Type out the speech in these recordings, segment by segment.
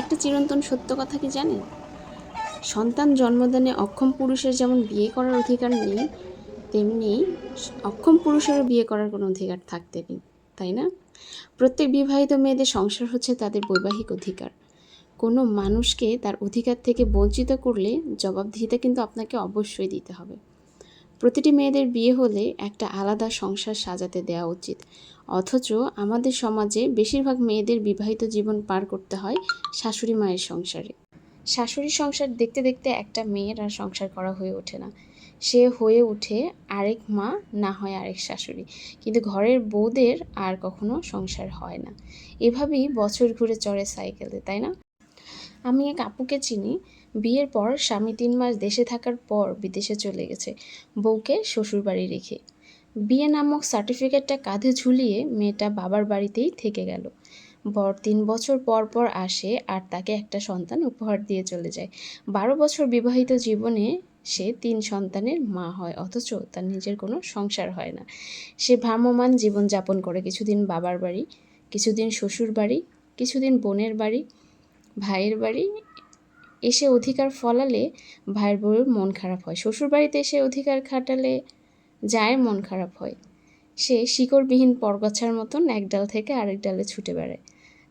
একটা চিরন্তন সত্য কথা কি জানেন? সন্তান জন্মদানে অক্ষম পুরুষের যেমন বিয়ে করার অধিকার নেই, তেমনি অক্ষম পুরুষেরও বিয়ে করার কোনো অধিকার থাকতে নেই, তাই না? প্রত্যেক বিবাহিত মেয়েদের সংসার হচ্ছে তাদের বৈবাহিক অধিকার। কোনো মানুষকে তার অধিকার থেকে বঞ্চিত করলে জবাবদিহিতা কিন্তু আপনাকে অবশ্যই দিতে হবে। প্রতিটি মেয়েদের বিয়ে হলে একটা আলাদা সংসার সাজাতে দেওয়া উচিত। অথচ আমাদের সমাজে বেশিরভাগ মেয়েদের বিবাহিত জীবন পার করতে হয় শাশুড়ি মায়ের সংসারে। শাশুড়ি সংসার দেখতে দেখতে একটা মেয়ের আর সংসার করা হয়ে ওঠে না। সে হয়ে ওঠে আরেক মা, না হয় আরেক শাশুড়ি। কিন্তু ঘরের বউদের আর কখনো সংসার হয় না। এভাবেই বছর ঘুরে চড়ে সাইকেলে তাই না? আমি এক আপুকে চিনি। বিয়ের পর স্বামী তিন মাস দেশে থাকার পর বিদেশে চলে গেছে, বউকে শ্বশুরবাড়ি রেখে। বিয়ে নামক সার্টিফিকেটটা কাঁধে ঝুলিয়ে মেয়েটা বাবার বাড়িতেই থেকে গেল। বর তিন বছর পর পর আসে আর তাকে একটা সন্তান উপহার দিয়ে চলে যায়। বারো বছর বিবাহিত জীবনে সে তিন সন্তানের মা হয়, অথচ তার নিজের কোনো সংসার হয় না। সে ভ্রাম্যমান জীবনযাপন করে। কিছুদিন বাবার বাড়ি, কিছুদিন শ্বশুর বাড়ি কিছুদিন বোনের বাড়ি ভাইয়ের বাড়ি এসে অধিকার ফলালে ভাইয়ের বউয়ের মন খারাপ হয়। শ্বশুর বাড়িতে এসে অধিকার খাটালে জায়ের মন খারাপ হয়। সে শিকড়বিহীন পরগাছার মতন এক ডাল থেকে আরেক ডালে ছুটে বেড়ায়।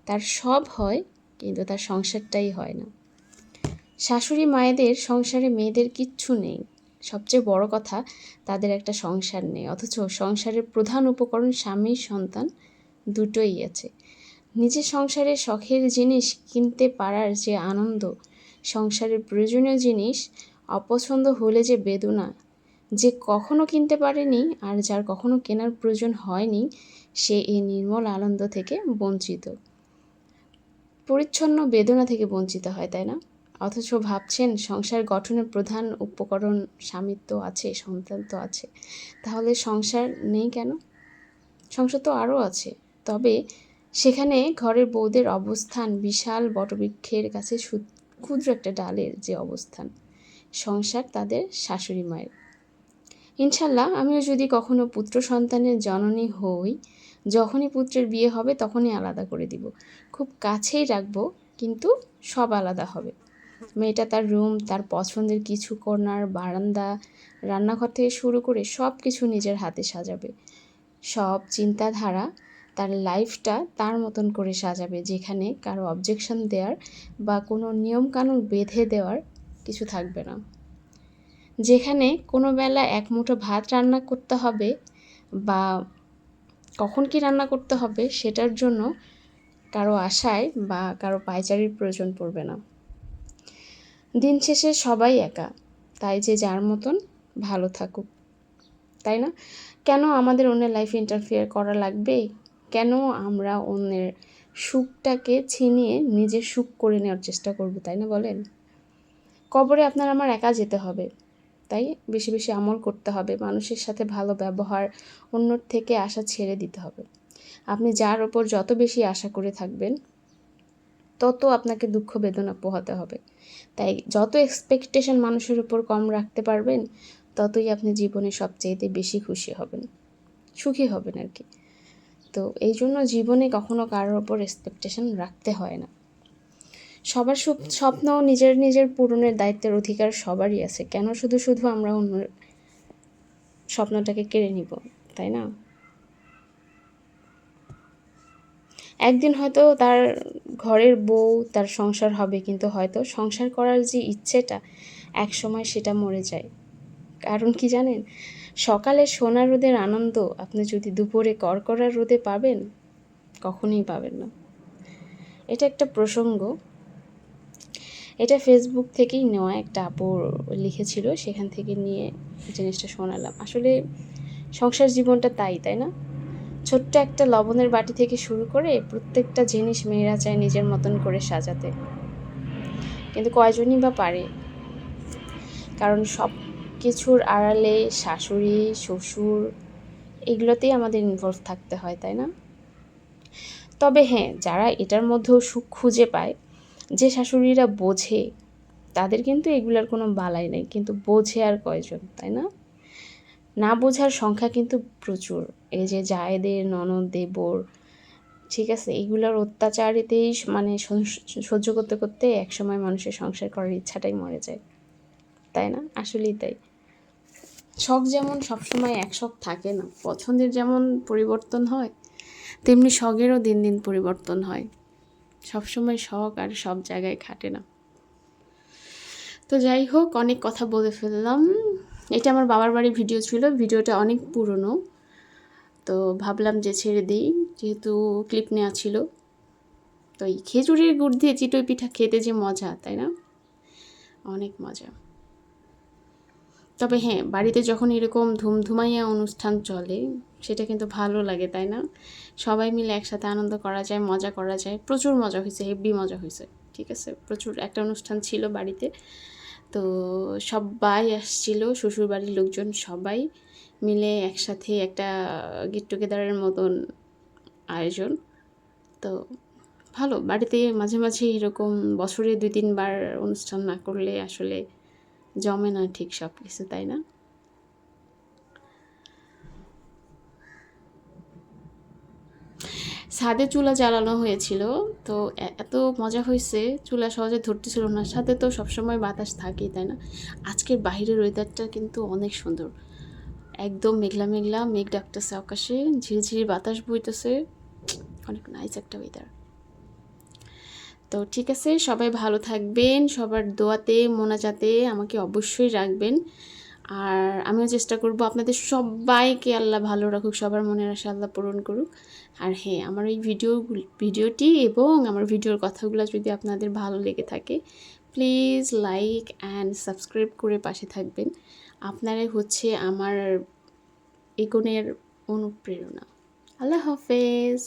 তার সব হয়, কিন্তু তার সংসারটাই হয় না। শাশুড়ি মায়েদের সংসারে মেয়েদের কিচ্ছু নেই। সবচেয়ে বড় কথা, তাদের একটা সংসার নেই। অথচ সংসারের প্রধান উপকরণ স্বামী, সন্তান দুটোই আছে। নিজের সংসারে শখের জিনিস কিনতে পারার যে আনন্দ, সংসারের প্রয়োজনীয় জিনিস, অপছন্দ হলে যে বেদনা, যে কখনো কিনতে পারেনি আর যার কখনো কেনার প্রয়োজন হয়নি, সে এই নির্মল আনন্দ থেকে বঞ্চিত। পরিচ্ছন্ন বেদনা থেকে বঞ্চিত হয়, তাই না? অথচ ভাবছেন সংসার গঠনের প্রধান উপকরণ স্বামিত্ব আছে সন্তান তো আছে। তাহলে সংসার নেই কেন? সংসার তো আরও আছে। তবে সেখানে ঘরের বউদের অবস্থান বিশাল বটবৃক্ষের কাছে ক্ষুদ্র একটা ডালের যে অবস্থান। সংসার তাদের শাশুড়ি মায়ের। ইনশাল্লাহ আমিও যদি কখনো পুত্র সন্তানের জননী হই, যখনই পুত্রের বিয়ে হবে তখনই আলাদা করে দিব। খুব কাছেই রাখব, কিন্তু সব আলাদা হবে। মেয়েটা তার রুম, তার পছন্দের কিছু কর্নার, বারান্দা, রান্নাঘর থেকে শুরু করে সব কিছু নিজের হাতে সাজাবে। সব চিন্তাধারা তার লাইফটা তার মতন করে সাজাবে যেখানে কারও অবজেকশন দেওয়ার বা কোনো নিয়মকানুন বেঁধে দেওয়ার কিছু থাকবে না। যেখানে কোনো বেলা এক মুঠো ভাত রান্না করতে হবে বা কখন কি রান্না করতে হবে সেটার জন্য কারও আশায় বা কারও পায়চারির প্রয়োজন পড়বে না। দিন শেষে সবাই একা, তাই যে যার মতন ভালো থাকুক। তাই না? কেন আমাদের অন্যের লাইফে ইন্টারফেয়ার করা লাগবে? কেন আমরা অন্যের সুখটাকে ছিনিয়ে নিজের সুখ করে নেওয়ার চেষ্টা করব, তাই না বলেন? কবরে আপনার আমার একা যেতে হবে, তাই? বেশি বেশি আমল করতে হবে, মানুষের সাথে ভালো ব্যবহার, অন্যর থেকে আশা ছেড়ে দিতে হবে। আপনি যার ওপর যত বেশি আশা করে থাকবেন, তত আপনাকে দুঃখ বেদনা পোহাতে হবে। তাই যত এক্সপেকটেশন মানুষের উপর কম রাখতে পারবেন, ততই আপনি জীবনে সবচেয়েতে বেশি খুশি হবেন, সুখী হবেন আর কি। তো এই জন্য জীবনে কখনো কারোর ওপর এক্সপেকটেশন রাখতে হয় না। সবার স্বপ্ন নিজের নিজের পূরণের দায়িত্বের অধিকার সবারই আছে। কেন শুধু শুধু আমরা অন্য স্বপ্নটাকে কেড়ে নিব, তাই না? একদিন হয়তো তার ঘরের বউ তার সংসার হবে, কিন্তু হয়তো সংসার করার যে ইচ্ছেটা এক সময় সেটা মরে যায়। কারণ কি জানেন? সকালে সোনা রোদের আনন্দ আপনি যদি দুপুরে কড়কড়া রোদে পাবেন, কখনোই পাবেন না। এটা একটা প্রসঙ্গ। এটা ফেসবুক থেকেই নেওয়া একটা আপু লিখেছিল, সেখান থেকে নিয়ে জিনিসটা শোনালাম। আসলে সংসার জীবনটা তাই তাই না? ছোট্ট একটা লবণের বাটি থেকে শুরু করে প্রত্যেকটা জিনিস মেয়েরা চায় নিজের মতন করে সাজাতে। কিন্তু কয়জনই বা পারে? কারণ সব কিছুর আড়ালে শাশুড়ি, শ্বশুর, এগুলোতেই আমাদের ইনভলভ থাকতে হয়, তাই না? তবে হ্যাঁ যারা এটার মধ্যেও সুখ খুঁজে পায়, যে শাশুড়িরা বোঝে, তাদের কিন্তু এগুলার কোনো বালাই নেই, কিন্তু বোঝে আর কয়জন, তাই না? না বোঝার সংখ্যা কিন্তু প্রচুর। এই যে জায়েদের, ননদ, দেবর, ঠিক আছে এইগুলোর অত্যাচারিতেই মানে সহ্য করতে করতে একসময় মানুষের সংসার করার ইচ্ছাটাই মরে যায়। তাই না? আসলেই তাই। শখ যেমন সবসময় এক শখ থাকে না, পছন্দের যেমন পরিবর্তন হয়, তেমনি শখেরও দিন দিন পরিবর্তন হয়। সবসময় শখ আর সব জায়গায় খাটে না। তো যাই হোক, অনেক কথা বলে ফেললাম। এটা আমার বাবার বাড়ির ভিডিও ছিল, ভিডিওটা অনেক পুরনো। তো ভাবলাম যে ছেড়ে দিই, যেহেতু ক্লিপ নেওয়া ছিল। তো এই খেজুরের গুড় দিয়ে চিটই পিঠা খেতে যে মজা, তাই না? অনেক মজা। তবে হ্যাঁ বাড়িতে যখন এরকম ধুমধুমাইয়া অনুষ্ঠান চলে, সেটা কিন্তু ভালো লাগে, তাই না? সবাই মিলে একসাথে আনন্দ করা যায়, মজা করা যায়। প্রচুর মজা হয়েছে, হেভি মজা হয়েছে, ঠিক আছে? প্রচুর একটা অনুষ্ঠান ছিল বাড়িতে। তো সবাই আসছিল শ্বশুর বাড়ির লোকজন সবাই মিলে একসাথে একটা গেট টুগেদারের মতন আয়োজন। তো ভালো, বাড়িতে মাঝে মাঝে এরকম বছরে দুই তিনবার অনুষ্ঠান না করলে আসলে জমে না ঠিক সব কিছু তাই না? ছাদে চুলা জ্বালানো হয়েছিল, তো এত মজা হয়েছে, চুলা সহজে ধরতেছিল না। সাথে তো সবসময় বাতাস থাকেই, তাই না? আজকের বাইরের ওয়েদারটা কিন্তু অনেক সুন্দর। একদম মেঘলা মেঘলা, মেঘ ডাকতেছে আকাশে, ঝিরিঝিরি বাতাস বইতেছে। অনেক নাইস একটা ওয়েদার তো ঠিক আছে, সবাই ভালো থাকবেন, সবার দোয়াতে, মোনাজাতে আমাকে অবশ্যই রাখবেন। আর আমিও চেষ্টা করব আপনাদের সবাইকে আল্লাহ ভালো রাখুক, সবার মনের আশা আল্লাহ পূরণ করুক। আর হ্যাঁ আমার এই ভিডিও ভিডিওটি এবং আমার ভিডিওর কথাগুলো যদি আপনাদের ভালো লেগে থাকে প্লিজ লাইক অ্যান্ড সাবস্ক্রাইব করে পাশে থাকবেন। আপনারাই হচ্ছে আমার এগোনের অনুপ্রেরণা। আল্লাহ হাফেজ।